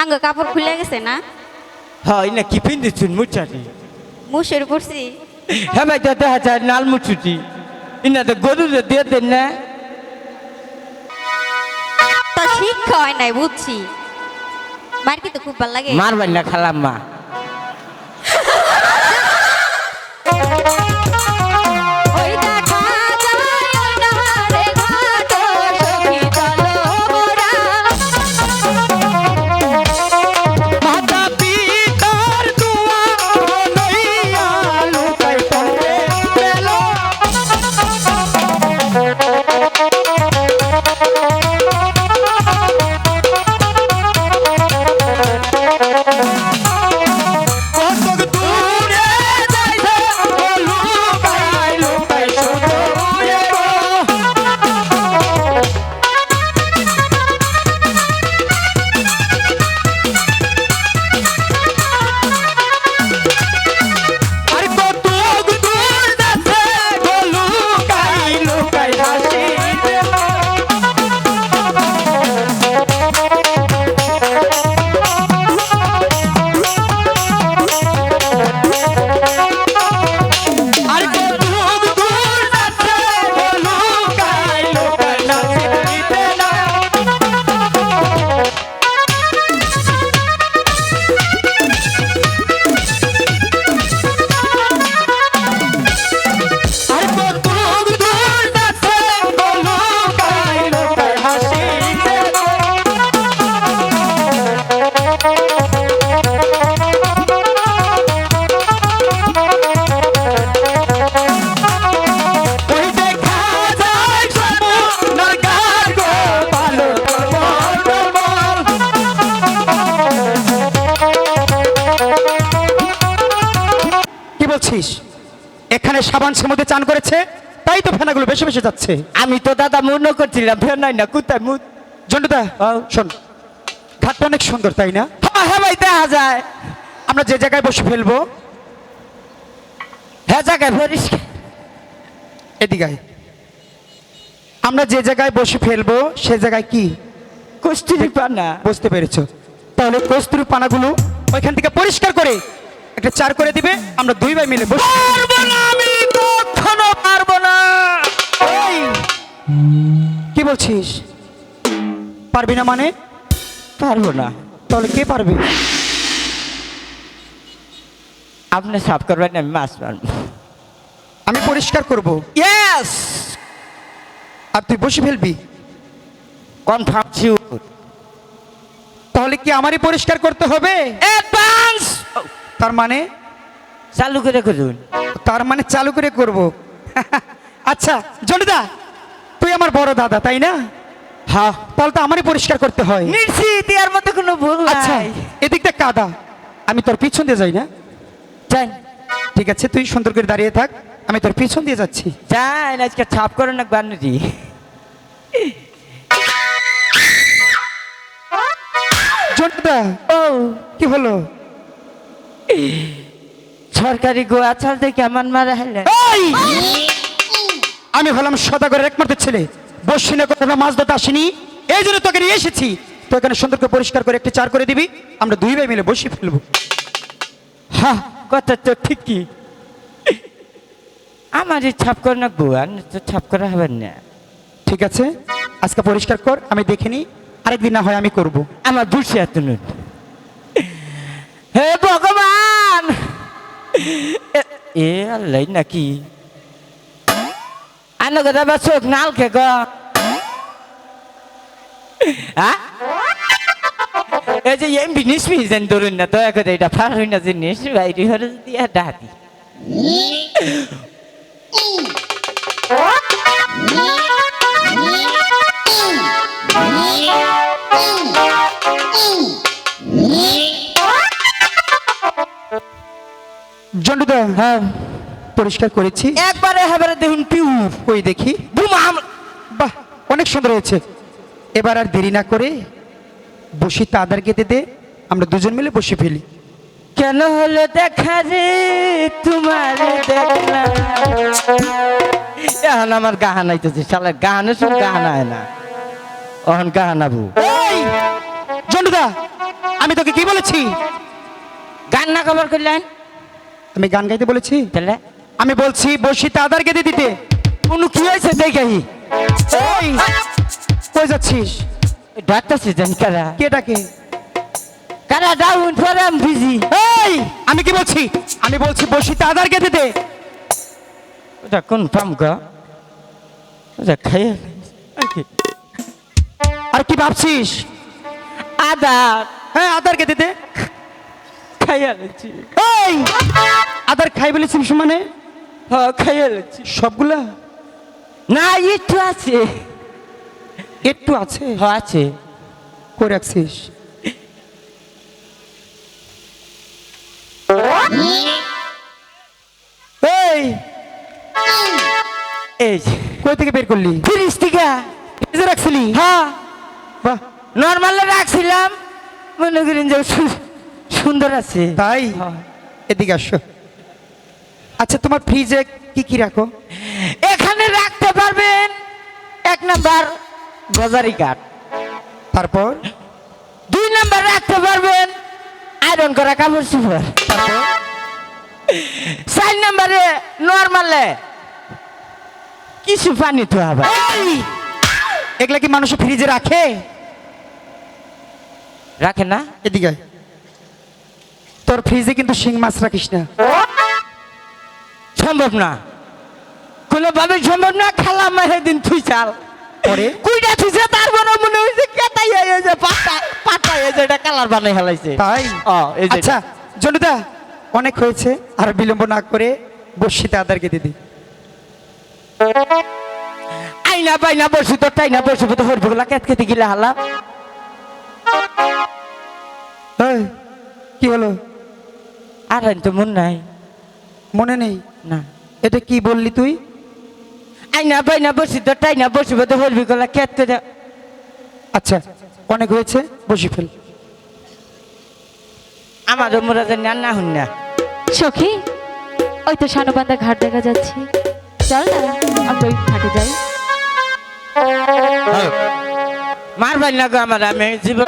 আঙ্গ কাপড় খুলে গেছে না? হ্যাঁ না কি পিন্দিছুন মুচাটি? মুসের পড়ছি। হ্যাঁ ভাই তো দেখা যায় নাল মুচুটি। ইনা তো গরু দিয়ে দেন না। তা শিক্ষা হয় নাই বুঝছি। মার কি তো খুব ভালো লাগে। মারবেন না খালাম চান করেছে তাই তো ফেনাগুলো বেশি বেশি যাচ্ছে। আমি তো দাদা মনে করছিলাম ফের নাই না কোথায় মুখ জন্টুদা শোন ঘাটটা অনেক সুন্দর তাই না? হ্যাঁ হ্যাঁ ভাই দেখা যায়। আমরা যে জায়গায় বসে ফেলব হ্যাঁ জায়গায় পরিষ্কার এদিকে আমরা যে জায়গায় বসে ফেলব সে জায়গায় কি? কস্তুরি পানা। বুঝতে পেরেছ? তাহলে কস্তুরি পানাগুলো ওইখান থেকে পরিষ্কার করে একটা চার করে দিবে আমরা দুই ভাই মিলে বসে কখনো পারব না। কি বলছিস? পারবি না মানে? পারব না। তাহলে কে পারবে? আপনি সাফ করবেন আমি মাছ মারবো। আমি পরিষ্কার করব। ইয়েস আর তুই বসে ফেলবি? কনফার্ম শিওর তাহলে কি আমারই পরিষ্কার করতে হবে? তার মানে? চালু করে করুন তার মানে চালু করে করব। আচ্ছা জনিদা তুই আমার বড় দাদা তাই না? হ্যাঁ। তাহলে তো আমারই পরিষ্কার করতে হয়। নিশ্চিত এর মধ্যে কোনো ভুল আচ্ছা এদিকটা কাদা। আমি তোর পিছন দিয়ে যাই না? যাই ঠিক আছে তুই সুন্দর করে দাঁড়িয়ে থাক। আমি তোর পিছন দিয়ে যাচ্ছি। চান আজকে ছাপ করে না বানুজি জনিদা ও। কি হলো? সরকারি গোয়া ছাড় দেখে আমার মারা হলে? আমি হলাম সদাগরের একমাত্র ছেলে। বসিনে কথা মাছ ধরতে আসিনি। এই জন্য তোকে নিয়ে এসেছি। তো এখানে সুন্দর করে পরিষ্কার করে একটি চার করে দিবি। আমরা দুই ভাই মিলে বসে ফেলব। হ্যাঁ কথা তো ঠিকই আমার এই ছাপ করে না গোয়া তো ছাপ করা হবে না। ঠিক আছে আজকে পরিষ্কার কর আমি দেখে নিই। আরেকদিন না হয় আমি করব। আমার বুঝছি এত হে ভগবান! এ- আল্লাহ নাকি? আনো কথা বা চোখ নাল খে গ? হ্যাঁ? এই যে এম জিনিস মিজেন ধরুন না, দয়া করে এটা ফার হই না জিনিস বাইরে হরে দিয়া ডাকি। জন্ডুদা হ্যাঁ। পরিষ্কার করেছি। একবারে হেবারে দেখুন পিউর ওই দেখি। বুমাম বাহ অনেক সুন্দর হয়েছে। এবার আর দেরি না করে বসি তাদার কেটে দে আমরা দুজন মিলে বসে ফেলি। কেন হলো দেখা রে তোমার দেখলাম? এখন আমার গাহান আইতেছে শালার গাহানে সব গাহানা হয় না। অহন গাহানা বু জন্ডুদা আমি তোকে কি বলেছি? গান না খবর করলেন? আমি গান গাইতে বলেছি? তাহলে? আমি বলছি বসিতে আদার কেঁদে দিতে। কোনো কি হয়েছে দেখাই এই, কই যাচ্ছিস? ডাক্তার সিজন কারা? কে ডাকে? কারা ডাউন পরে আমি বিজি? এই আমি কি বলছি? আমি বলছি বসিতে আদার কেঁদে দে। ওটা কোন পাম গা? ওটা খাইয়ে আর কি ভাবছিস? আদার। হ্যাঁ আদার কেঁদে দে। এই! আদার খাই বলেছিস মানে? হ্যাঁ সবগুলা? না একটু আছে। একটু আছে? হ্যাঁ আছে। করে রাখছিস? এই! এই যে। কই থেকে বের করলি? ফ্রিজ থেকে। ফ্রিজে রাখছিলি? হ্যাঁ। বাহ। নর্মালে রাখছিলাম। মনে করেন যে সুন্দর আছে। তাই। এদিকে আসো। আচ্ছা তোমার ফ্রিজে কি কি রাখো? এখানে রাখতে পারবেন এক নাম্বার গজারি কাঠ। তারপর? দুই নাম্বার রাখতে পারবেন আয়রন করা কাপড় চোপড়। তারপর? চার নাম্বারে নর্মালে কিছু পানি তো আবার! এগুলা কি মানুষ ফ্রিজে রাখে? রাখে না? এদিকে। তোর ফ্রিজে কিন্তু শিং মাছ রাখিস না। সম্ভব না। কোনোভাবে সম্ভব না খালাম সেদিন তুই চাল। পরে? কুইটা থুইছে তারপরে মনে কেটাই পাতা হয়েছে এটা কালার বানাই ফেলাইছে। তাই? ও, এই যে আচ্ছা অনেক হয়েছে আর বিলম্ব না করে বসিতে আদার কেটে দি। আইনা বাইনা বসু তো তাই না বসু তো গুলা কেত কেটে গিলা হালা। কি হলো? আর তো মন নাই। মনে নেই? না। এটা কি বললি তুই? আইনা বাইনা বসু তো তাই না বসু তো বলবি গুলা কেটে আচ্ছা অনেক হয়েছে বসি ফেল। আমার মোরা জানি আর না হুন না। সখী ওই তো শানবান্ধা ঘাট দেখা যাচ্ছে। চল না আমরা ওই ঘাটে যাই। মার বাই না গো আমার আমি জীবন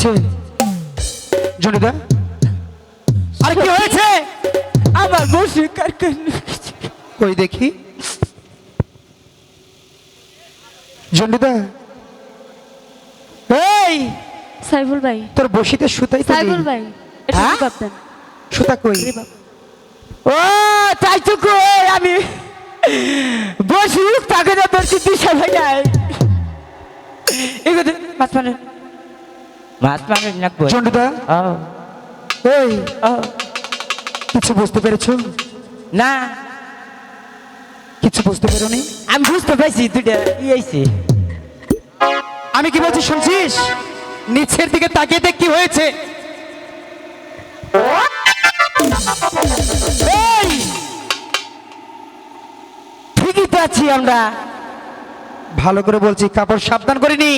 হয়েছে? জনিদা আর কি হয়েছে? আমার বসে কার কই দেখি? জন্ডিদা এই! সাইফুল ভাই। তোর বসিতে সুতাই সাইফুল ভাই হ্যাঁ? সুতা কই? ও তাই তো কই আমি। বসি তাকে না বসি দিশা ভাই নাই এগুলো মাছ মানে এই। ও। কিছু বুঝতে পেরেছ? না। কিছু বুঝতে পেরোনি? আমি বুঝতে পারছি দুটা ইয়েছি আমি কি বলছি শুনছিস? নিচের দিকে তাকিয়ে দেখ কি হয়েছে। ঠিকই তো আছি আমরা। ভালো করে বলছি কাপড় সাবধান করিনি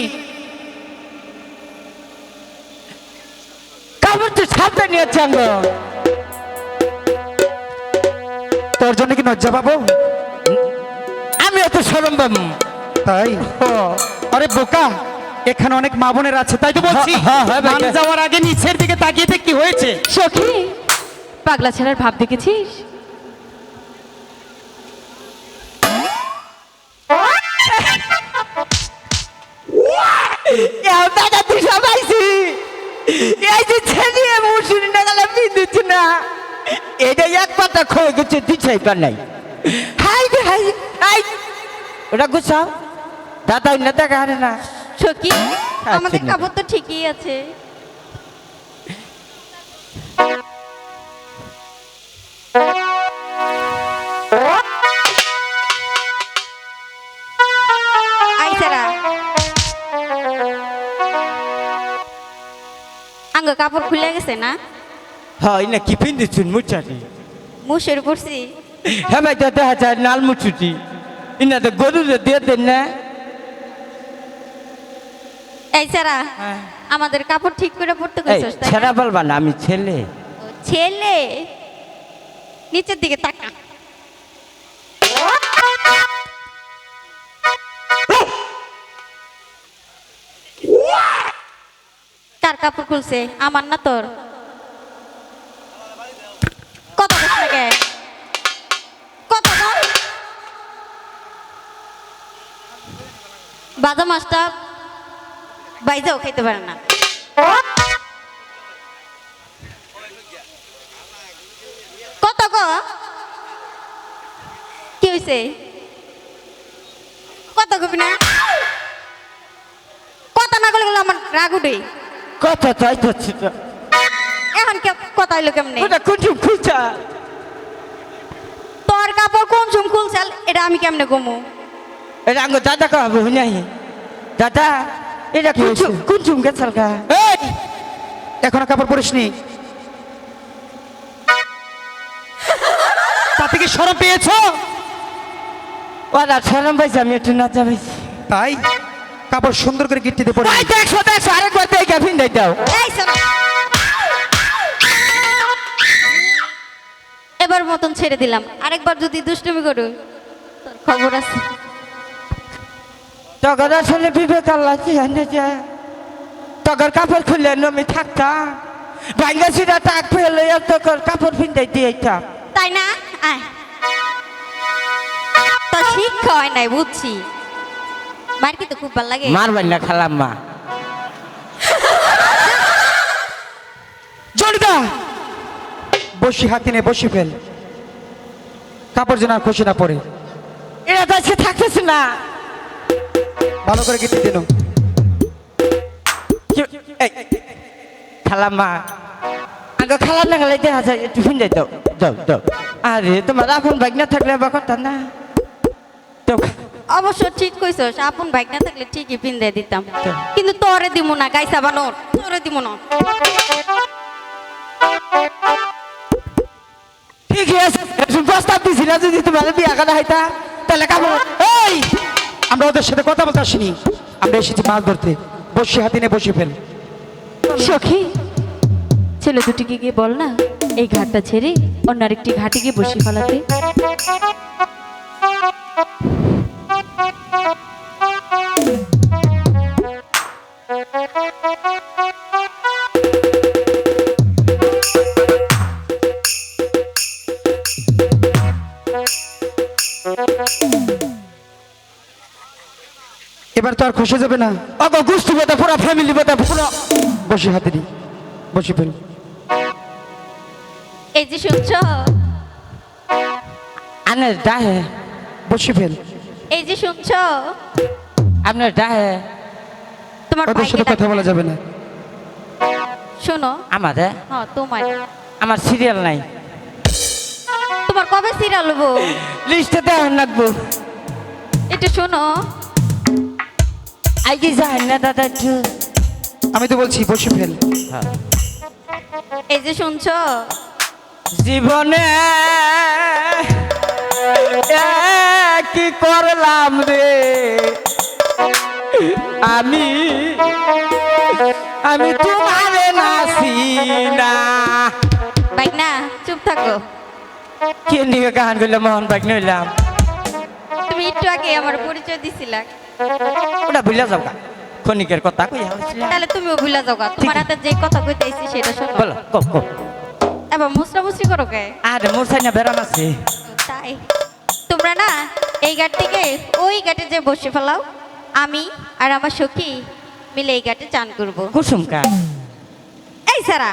তো সাবধানে আছে তোর জন্য কি লজ্জা পাবো? আমি এত সরম বাবু তাই? আরে বোকা এখানে অনেক মা বোনের আছে তাই তো বলছি। হ্যাঁ, হ্যাঁ, মান যাওয়ার আগে নিচের দিকে তাকিয়ে দেখ কি হয়েছে। সখী পাগলা ছেলের ভাব দেখেছিস? দাদা তুই সবাইছি এই যে ছেলে মুসুরি নাগালে বিন্দুছি না। এটা এক পাতা খয়ে গেছে দুই চাইবার নাই। হাই রে হাই হাই। ওটা গুছাও। দাদা না দেখা হারে না? সখী আমাদের না। কাপড় তো ঠিকই আছে। আইসারা আঙ্গ কাপড় খুলে গেছে না? হয় না কি পিন্দিছুন মুচারি মুসের পড়ছি হ্যাঁ ভাই দাদা হাজার নাল মুচুটি। ইনা তো গরু দিয়ে দেন না। এই সারা হ্যাঁ। আমাদের কাপড় ঠিক করে পড়তে কইছস তাই? ছেড়া বলবা না আমি ছেলে। ছেলে? নিচের দিকে তাকা। কাপড় খুলছে, আমার না তোর। কত বছর কত বাজা মাছটা বাইজাও খাইতে পারে না। কত গ? কি হয়েছে কত কবি না কত না গেলে আমার রাগ উঠে। কথা চাই যাচ্ছে তো এখন কে কথা হইল কেমনে? ওটা কুটুম খুঁজা তোর কাপড় কোন চুম খুলছাল এটা আমি কেমনে গমু এটা আঙ্গ দাদা কহাবো নাই। দাদা এটা কি হয়েছে? কুচুম কুচুম গেছাল গা? এই! এখনও কাপড় পরিসনি? তাতে কি সরম পেয়েছ? ওরা সরম পাইছে আমি একটু না যাবাইছি তাই? কাপড় সুন্দর করে গিট্টিতে পরে এই দেখছ দেখছ আরেকবার দেখে ফিন্দাই দাও। এই শোনো। এবার মতন ছেড়ে দিলাম। আরেকবার যদি দুষ্টুমি করো তোর খবর আছে। তখন আসলে বিবেক আল্লাহ যে তখন কাপড় খুললে আমি থাকতাম। ভাঙ্গা সিরা টাক ফেলে তখন কাপড় ফিন্দাই দিয়েছিলাম তাই না? তোর শিক্ষা হয় নাই বুঝছি। মার কি তো খুব ভালো লাগে। মারবেন না খালাম মা। জলদা বসি হাতে নে বসি ফেল। কাপড় যেন আর খুশি না পড়ে। এরা তো আজকে থাকতেছে না। ভালো করে গিট্টি দিন। খালাম মা। আগে খালাম না খালাই দেখা যায় একটু ফিন্দাই দাও দাও দাও আরে তোমার আপন বাইক না থাকলে বা কথা না। তো অবশ্য ঠিক কইছস আপন বাইক না থাকলে ঠিকই পিন দিতাম। কিন্তু তোরে দিমু না গাইসা বানোর তোরে দিমু না। ঠিকই আছে প্রস্তাব দিছি না যদি তোমার বিয়া করা হইতা তাহলে কাপড় এই! আমরা ওদের সাথে কথা বলতে আসিনি। আমরা এসেছি মাছ ধরতে। বসি হাতে নে বসি ফেল। সখী ছেলে দুটিকে গিয়ে বল না? এই ঘাটটা ছেড়ে অন্য আরেকটি ঘাটে গিয়ে বসে ফেলাতে। এবার তো আর খসে যাবে না। অগ গুস্তি বোতা পুরা ফ্যামিলি বোতা পুরা। বসে হাতে দি বসে ফেল। এই যে শুনছ? আনে ডাহে বসে ফেল। এই যে শুনছ? আপনার ডাহে তোমার ওদের সাথে কথা বলা যাবে না। শোনো। আমাদের হ্যাঁ? তোমার। আমার সিরিয়াল নাই। তোমার কবে সিরিয়াল হব? লিস্টে দেওয়ার লাগবো। একটু শোনো। আই কি যাই না দাদা একটু। আমি তো বলছি বসে ফেল। এই যে শুনছ? জীবনে কি করলাম রে? আমি আমি তোমারে নাসি না। বাইক না চুপ থাকো। কে নিয়ে গান করলাম মোহন বাইক নইলাম তুমি একটু আগে আমার পরিচয় দিছিলা। ওটা ভুলে যাও গা। ক্ষণিকের কথা কই তাহলে তুমিও ভুলে যাও গা। তোমার হাতে যে কথা কইতেছি সেটা শোনো। বলো কো কো এবার মুসরা মুসরি করো কে? আরে মোর সাইনা বেরাম আছে। তাই। তোমরা না এই ঘাট থেকে ওই গাটে যে বসে ফেলাও আমি আর আমার সখী মিলে এই গাটে চান করব। কুসুমকা এই সারা